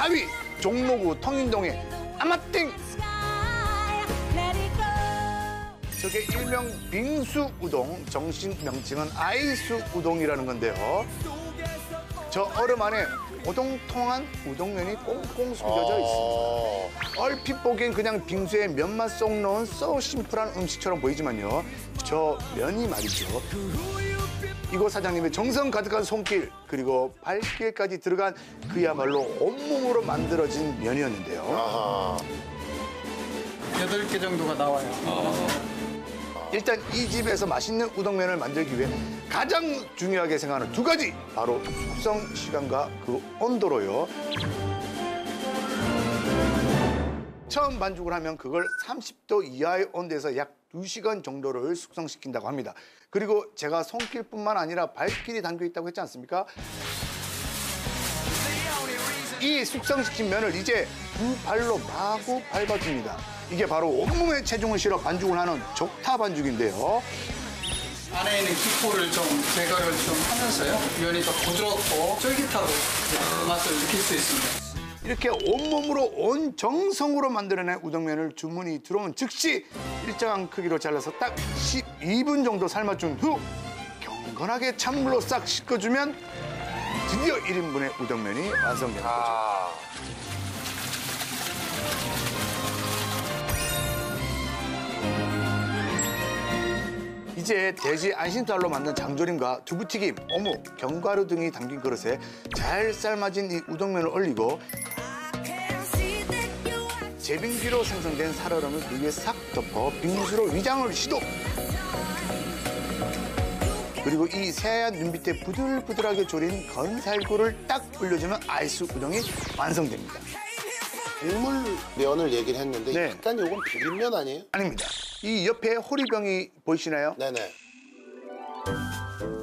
4위 종로구 통인동의 아마땡 저게 일명 빙수 우동 정식 명칭은 아이스 우동이라는 건데요. 저 얼음 안에 오동통한 우동면이 꽁꽁 숨겨져 있습니다. 얼핏 보기엔 그냥 빙수에 면만 쏙 넣은 so 심플한 음식처럼 보이지만요. 저 면이 말이죠. 이곳 사장님의 정성 가득한 손길 그리고 발길까지 들어간 그야말로 온몸으로 만들어진 면이었는데요. 아하. 여덟 개 정도가 나와요. 일단 이 집에서 맛있는 우동면을 만들기 위해 가장 중요하게 생각하는 두 가지 바로 숙성 시간과 그 온도로요. 처음 반죽을 하면 그걸 30도 이하의 온도에서 약 2시간 정도를 숙성시킨다고 합니다. 그리고 제가 손길뿐만 아니라 발길이 담겨 있다고 했지 않습니까? 이 숙성시킨 면을 이제 두 발로 마구 밟아줍니다. 이게 바로 온몸에 체중을 실어 반죽을 하는 족타 반죽인데요. 안에 있는 기포를 좀 제거를 좀 하면서요. 면이 더 부드럽고 쫄깃하고 그 맛을 느낄 수 있습니다. 이렇게 온몸으로 온 정성으로 만들어낸 우동면을 주문이 들어온 즉시 일정한 크기로 잘라서 딱 12분 정도 삶아준 후 경건하게 찬물로 싹 씻어주면 드디어 1인분의 우동면이 완성되는 거죠. 아. 이제 돼지 안심살로 만든 장조림과 두부튀김, 어묵, 견과류 등이 담긴 그릇에 잘 삶아진 이 우동면을 올리고 제빙기로 생성된 살얼음을 그 위에 싹 덮어 빙수로 위장을 시도. 그리고 이 새하얀 눈빛에 부들부들하게 졸인 건살구를 딱 올려주면 아이스 우동이 완성됩니다. 국물 면을 얘기를 했는데 네. 약간 요건 비빔면 아니에요? 아닙니다. 이 옆에 호리병이 보이시나요? 네네.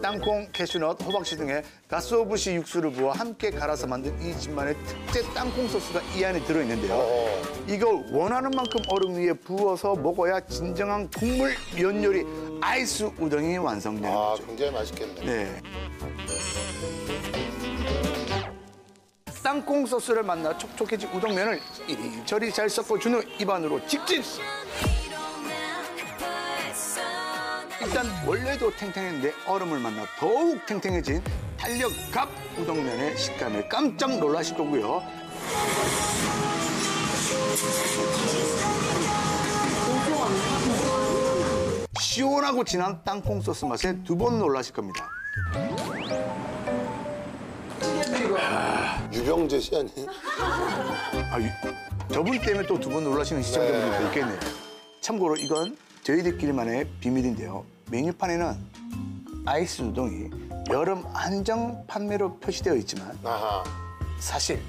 땅콩, 캐슈넛, 호박씨 등의 가스오부시 육수를 부어 함께 갈아서 만든 이 집만의 특제 땅콩 소스가 이 안에 들어있는데요. 어. 이걸 원하는 만큼 얼음 위에 부어서 먹어야 진정한 국물 면 요리 아이스 우동이 완성되는 아, 거죠. 굉장히 맛있겠네. 네. 땅콩 소스를 만나 촉촉해진 우동면을 이리저리 잘 섞어준 후 입안으로 직진! 일단 원래도 탱탱했는데 얼음을 만나 더욱 탱탱해진 탄력 갑 우동면의 식감에 깜짝 놀라실 거고요. 시원하고 진한 땅콩 소스 맛에 두 번 놀라실 겁니다. 유병재 씨 아니에요? 아, 이- 저분 때문에 또 두 번 놀라시는 시청자분들도 네. 있겠네요. 참고로 이건 저희들끼리만의 비밀인데요. 메뉴판에는 아이스 우동이 여름 한정 판매로 표시되어 있지만 아하. 사실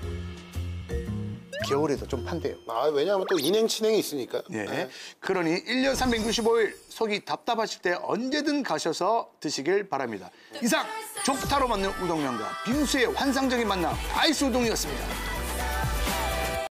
겨울에도 좀 판대요. 아, 왜냐하면 또 인행 친행이 있으니까. 예. 그러니 1년 365일 속이 답답하실 때 언제든 가셔서 드시길 바랍니다. 이상 족타로 만든 우동면과 빙수의 환상적인 만남 아이스 우동이었습니다.